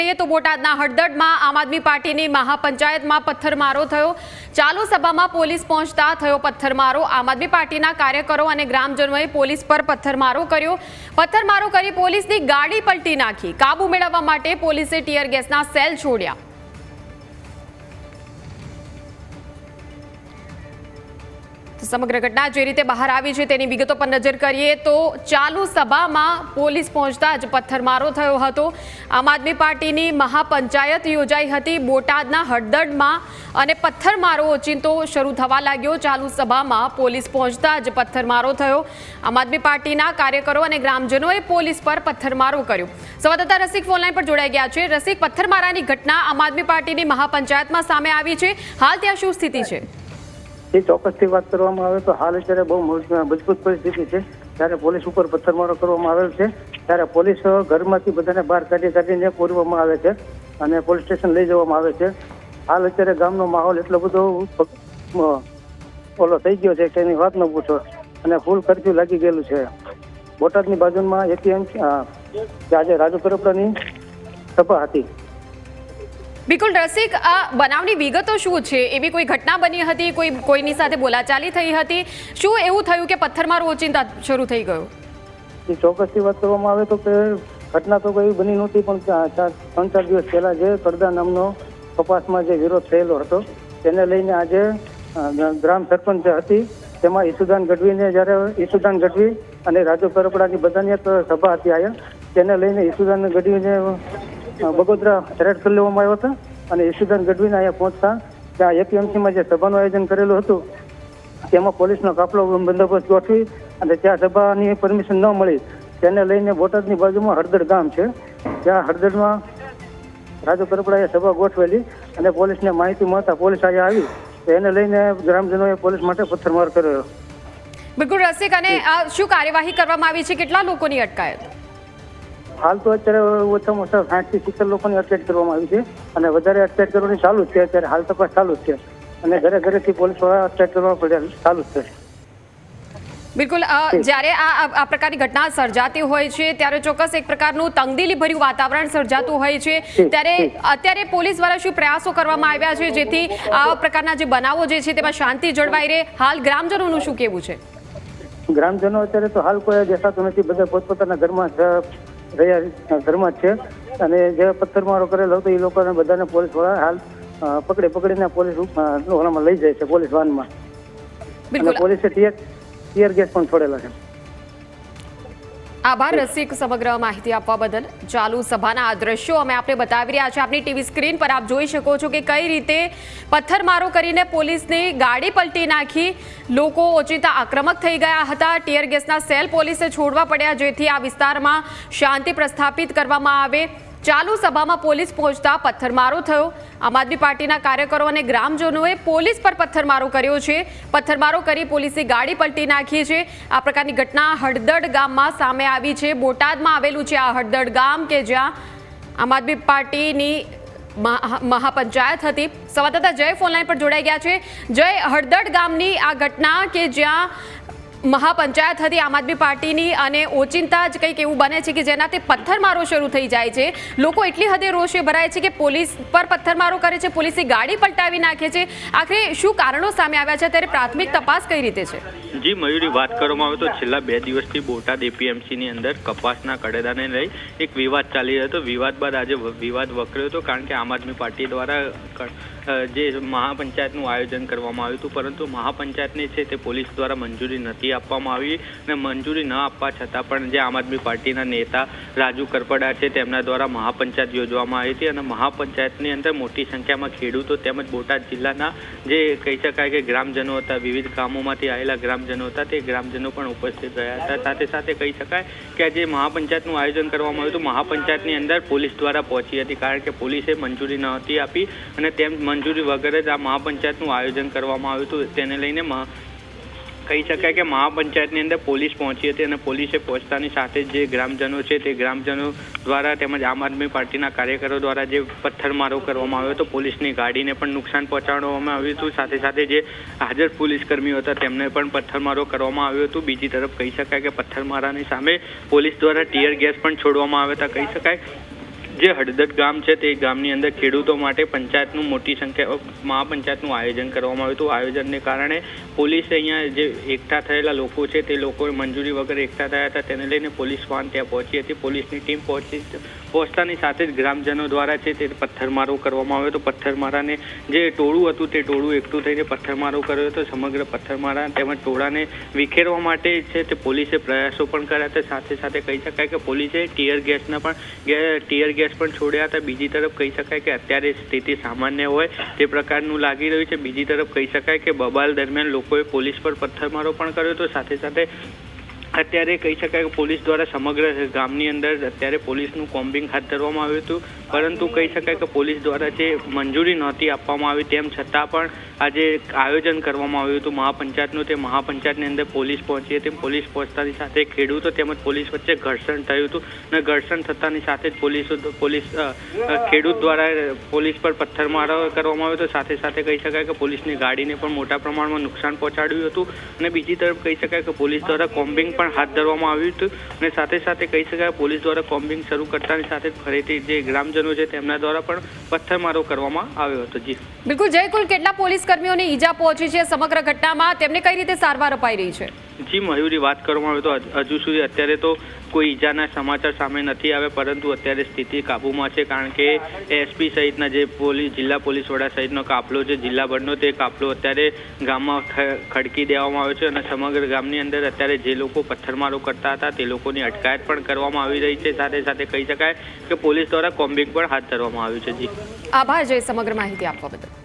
લઈએ તો બોટાદના હળદડમાં આમ આદમી પાર્ટીની મહાપંચાયતમાં પથ્થરમારો થયો. ચાલુ સભામાં પોલીસ પહોંચતા થયો પથ્થરમારો. આમ આદમી પાર્ટીના કાર્યકરો અને ગ્રામજનોએ પોલીસ પર પથ્થરમારો કર્યો. પથ્થરમારો કરી પોલીસની ગાડી પલટી નાખી. કાબુ મેળવવા માટે પોલીસે ટીયર ગેસના સેલ છોડ્યા. સમગ્ર ઘટના જે રીતે બહાર આવી છે તેની વિગતો પર નજર કરીએ તો ચાલુ સભામાં પોલીસ પહોંચતા જ પથ્થરમારો થયો હતો. આમ આદમી પાર્ટીની મહાપંચાયત યોજાઈ હતી. બોટાદના હળદડમાં અને પથ્થરમારો ઓચિંતો શરૂ થવા લાગ્યો. ચાલુ સભામાં પોલીસ પહોંચતા જ પથ્થરમારો થયો. આમ આદમી પાર્ટીના કાર્યકરો અને ગ્રામજનોએ પોલીસ પર પથ્થરમારો કર્યો. સંવાદદાતા રસિક ફોનલાઈન પર જોડાઈ ગયા છે. રસિક, પથ્થરમારાની ઘટના આમ આદમી પાર્ટીની મહાપંચાયતમાં સામે આવી છે. હાલ ત્યાં શું સ્થિતિ છે? એ ચોક્કસથી વાત કરવામાં આવે તો હાલ અત્યારે બહુ મજબૂત પરિસ્થિતિ છે. ત્યારે પોલીસ ઉપર પથ્થરમારો કરવામાં આવેલ છે. ત્યારે પોલીસ ઘરમાંથી બધાને બહાર કાઢી કાઢીને પૂરવામાં આવે છે અને પોલીસ સ્ટેશન લઈ જવામાં આવે છે. હાલ અત્યારે ગામનો માહોલ એટલો બધો ઓલો થઈ ગયો છે એની વાત ન પૂછો. અને ફૂલ કરફ્યુ લાગી ગયેલું છે. બોટાદની બાજુમાં એટીએમ આજે રાજુ કરપડાની સભા હતી. બિલકુલ રસિક, આ બનાવની વિગતો શું છે? એવી કોઈ ઘટના બની હતી? કોઈ, કોઈની સાથે બોલાચાલી થઈ હતી? શું એવું થયું કે પથ્થરમારો ઓચિંતા શરૂ થઈ ગયો? ચોક્કસથી વાત કરવામાં આવે તો કે ઘટના તો કોઈ બની નહોતી, પણ ત્રણ, ચાર દિવસ પહેલા જે કરદા નામનો કપાસમાં જે વિરોધ થયેલો હતો, તેને લઈને આજે ગ્રામ સરપંચ હતી, તેમાં ઈસુદાન ગઢવીને જ્યારે ઈસુદાન ગઢવી અને રાજુ પરપડાની બધાની એક સભા હતી આયા, તેને લઈને ઈસુદાન ગઢવીને બગોદરા રેડ કરી લેવામાં આવ્યો હતો અને યશુદાન ગઢવીને અહીંયા પહોંચતા ત્યાં એપીએમસીમાં જે સભાનું આયોજન કરેલું હતું, તેમાં પોલીસનો કાફલો બંદોબસ્ત ગોઠવી અને ત્યાં સભાની પરમિશન ન મળી, તેને લઈને બોટાદની બાજુમાં હળદર ગામ છે. ત્યાં હળદરમાં રાજુ કરપડાએ સભા ગોઠવેલી અને પોલીસને માહિતી મળતા પોલીસ અહીંયા આવી એને લઈને ગ્રામજનોએ પોલીસ માટે પથ્થરમાર કર્યો. બિલકુલ, રસિક, અને શું કાર્યવાહી કરવામાં આવી છે? કેટલા લોકોની અટકાયત? હાલ તો અત્યારે ઓછામાં ઓછા સાઠથી સિત્તેર લોકોની અટકેટ કરવામાં આવી છે અને વધારે અટકેટ કરવાની ચાલુ છે અત્યારે હાલ તપાસ ચાલુ જ છે અને ઘરે ઘરેથી પોલીસવાળા અટકાયત કરવા પડે ચાલુ જ છે. બિલકુલ જ્યારે આ આ- પ્રકારની ઘટના સર્જાતી હોય છે ત્યારે ચોક્કસ એક પ્રકારનું તંગદિલી ભર્યું વાતાવરણ સર્જાતું હોય છે. ત્યારે અત્યારે પોલીસ દ્વારા શું પ્રયાસો કરવામાં આવ્યા છે જેથી આ પ્રકારના જે બનાવો જે છે તેમાં શાંતિ જળવાઈ રહે? હાલ ગ્રામજનોનું શું કેવું છે? ગ્રામજનો અત્યારે તો હાલ કોઈ દેખાતું નથી. બધા પોતપોતાના ઘરમાં રહ્યા ઘરમાં જ છે. અને જે પથ્થરમારો કરેલો હતો એ લોકોને બધાને પોલીસવાળા હાલ પકડી પકડીને પોલીસ ઓલામાં લઈ જાય છે પોલીસ વાનમાં. અને પોલીસે ટીયર ટીયર ગેસ પણ છોડેલા છે. આભાર. રસિક સમગ્ર માહિતી આપવા બદલ ચાલુ સભાના આ દ્રશ્યો અમે આપને બતાવી રહ્યા છે આપની ટીવી સ્ક્રીન પર આપ જોઈ શકો છો કે કઈ રીતે પથ્થરમારો કરીને પોલીસની ગાડી પલટી નાખી લોકો ઓચિતા આક્રમક થઈ ગયા હતા. ટીયર ગેસના સેલ પોલીસે છોડવા પડ્યા, જેથી આ વિસ્તારમાં શાંતિ પ્રસ્થાપિત કરવામાં આવે. ચાલુ સભામાં પોલીસ પહોંચતા પથ્થરમારો થયો. આમ આદમી પાર્ટીના કાર્યકરો અને ગ્રામજનોએ પોલીસ પર પથ્થરમારો કર્યો છે. પથ્થરમારો કરી પોલીસે ગાડી પલટી નાખી છે. આ પ્રકારની ઘટના હળદડ ગામમાં સામે આવી છે. બોટાદમાં આવેલું છે આ હળદડ ગામ કે જ્યાં આમ આદમી પાર્ટીની મહા- મહાપંચાયત હતી. સંવાદદાતા જય ફોનલાઈન પર જોડાઈ ગયા છે. જય હળદડ ગામની આ ઘટના કે જ્યાં મહાપંચાયત હતી, આમ આદમી પાર્ટીની અને ઓચિંતા જ કંઈક એવું બને છે કે જેનાથી પથ્થરમારો શરૂ થઈ જાય છે. લોકો એટલી હદે રોષે ભરાય છે કે પોલીસ પર પથ્થરમારો કરે છે, પોલીસની ગાડી પલટાવી નાખે છે. આખરે શું કારણો સામે આવ્યા છે? ત્યારે પ્રાથમિક તપાસ કઈ રીતે છે? જી, મયુરી, વાત કરવામાં આવે તો છેલ્લા બે દિવસથી બોટાદ એપીએમસીની અંદર કપાસના કડેદાને લઈ એક વિવાદ ચાલી રહ્યો હતો. વિવાદ બાદ આજે વિવાદ વકર્યો હતો કારણ કે આમ આદમી પાર્ટી દ્વારા જે મહાપંચાયતનું આયોજન કરવામાં આવ્યું હતું, પરંતુ મહાપંચાયતને છે તે પોલીસ દ્વારા મંજૂરી નથી આપવામાં આવી અને મંજૂરી ન આપવા છતાં પણ જે આમ આદમી પાર્ટીના નેતા રાજુ કરપડા છે, તેમના દ્વારા મહાપંચાયત યોજવામાં આવી હતી અને મહાપંચાયતની અંદર મોટી સંખ્યામાં ખેડૂતો તેમજ બોટાદ જિલ્લાના જે કહી શકાય કે ગ્રામજનો હતા, વિવિધ ગામોમાંથી આવેલા ગ્રામજનો હતા, તે ગ્રામજનો પણ ઉપસ્થિત રહ્યા હતા. સાથે સાથે કહી શકાય કે આજે મહાપંચાયતનું આયોજન કરવામાં આવ્યું હતું. મહાપંચાયતની અંદર પોલીસ દ્વારા પહોંચી હતી, કારણ કે પોલીસે મંજૂરી ન હતી આપી અને તેમ મંજૂરી વગર જ આ મહાપંચાયતનું આયોજન કરવામાં આવ્યું હતું. તેને લઈને કહી શકાય કે મહાપંચાયતની અંદર પોલીસ પહોંચી હતી અને પોલીસે પહોંચતાની સાથે જે ગ્રામજનો છે તે ગ્રામજનો દ્વારા તેમજ આમ આદમી પાર્ટીના કાર્યકરો દ્વારા જે પથ્થરમારો કરવામાં આવ્યો હતો, પોલીસની ગાડીને પણ નુકસાન પહોંચાડવામાં આવ્યું હતું. સાથે સાથે જે હાજર પોલીસ કર્મીઓ હતા તેમને પણ પથ્થરમારો કરવામાં આવ્યો હતો. બીજી તરફ કહી શકાય કે પથ્થરમારાની સામે પોલીસ દ્વારા ટીયર ગેસ પણ છોડવામાં આવ્યા હતા. કહી શકાય જે હળદદ ગામ છે, તે ગામની અંદર ખેડૂતો માટે પંચાયતનું મોટી સંખ્યા, મહાપંચાયતનું આયોજન કરવામાં આવ્યું હતું. આયોજનને કારણે પોલીસે અહીંયા જે એકઠા થયેલા લોકો છે, તે લોકોએ મંજૂરી વગર એકઠા થયા હતા. તેને લઈને પોલીસ વાન ત્યાં પહોંચી હતી. પોલીસની ટીમ પહોંચી પહોંચતાની સાથે જ ગ્રામજનો દ્વારા છે તે પથ્થરમારો કરવામાં આવ્યો હતો. પથ્થરમારાને જે ટોળું હતું તે ટોળું એકઠું થઈને પથ્થરમારો કર્યો હતો. સમગ્ર પથ્થરમારા તેમજ ટોળાને વિખેરવા માટે છે તે પોલીસે પ્રયાસો પણ કર્યા હતા. સાથે સાથે કહી શકાય કે પોલીસે ટીયર ગેસના પણ ટીયર ગેસ પણ છોડ્યા હતા. બીજી તરફ કહી શકાય કે અત્યારે સ્થિતિ સામાન્ય હોય તે પ્રકારનું લાગી રહ્યું છે. બીજી તરફ કહી શકાય કે બબાલ દરમિયાન લોકોએ પોલીસ પર પથ્થરમારો પણ કર્યો હતો. સાથે સાથે અત્યારે કહી શકાય કે પોલીસ દ્વારા સમગ્ર ગામની અંદર અત્યારે પોલીસનું કોમ્બિંગ હાથ ધરવામાં આવ્યું હતું. પરંતુ કહી શકાય કે પોલીસ દ્વારા જે મંજૂરી નહોતી આપવામાં આવી તેમ છતાં પણ આજે આયોજન કરવામાં આવ્યું હતું મહાપંચાયતનું. તે મહાપંચાયતની અંદર પોલીસ પહોંચી હતી. પોલીસ પહોંચતાની સાથે ખેડૂતો તેમજ પોલીસ વચ્ચે ઘર્ષણ થયું હતું. અને ઘર્ષણ થતાની સાથે જ પોલીસ પોલીસ ખેડૂત દ્વારા પોલીસ પર પથ્થરમારો કરવામાં આવ્યો હતો. સાથે સાથે કહી શકાય કે પોલીસની ગાડીને પણ મોટા પ્રમાણમાં નુકસાન પહોંચાડ્યું હતું. અને બીજી તરફ કહી શકાય કે પોલીસ દ્વારા કોમ્બિંગ પણ હાથ ધરવામાં આવ્યું હતું અને સાથે સાથે કહી શકાય પોલીસ દ્વારા કોમ્બિંગ શરૂ કરતાની સાથે ફરીથી જે ગ્રામજનો છે તેમના દ્વારા પણ પથ્થરમારો કરવામાં આવ્યો હતો. જી. બિલકુલ જય કુલ કેટલા પોલીસ કર્મીઓને ઈજા પહોંચી છે સમગ્ર ઘટનામાં? તેમને કઈ રીતે સારવાર અપાઈ રહી છે? જી મયુરી વાત કરવામાં આવે તો હજુ સુધી અત્યારે તો કોઈ ઈજાના સમાચાર સામે નથી આવ્યા પરંતુ અત્યારે સ્થિતિ કાબૂમાં છે, કારણ કે એસપી સહિતના જે પોલીસ જિલ્લા પોલીસ વડા સહિતનો કાફલો છે જિલ્લાભરનો તે કાફલો અત્યારે ગામમાં ખડકી દેવામાં આવ્યો છે અને સમગ્ર ગામની અંદર અત્યારે જે લોકો પથ્થરમારો કરતા હતા તે લોકોની અટકાયત પણ કરવામાં આવી રહી છે. સાથે સાથે કહી શકાય કે પોલીસ દ્વારા કોમ્બિંગ પણ હાથ ધરવામાં આવ્યું છે. જી. આભાર. જય સમગ્ર માહિતી આપવા બદલ.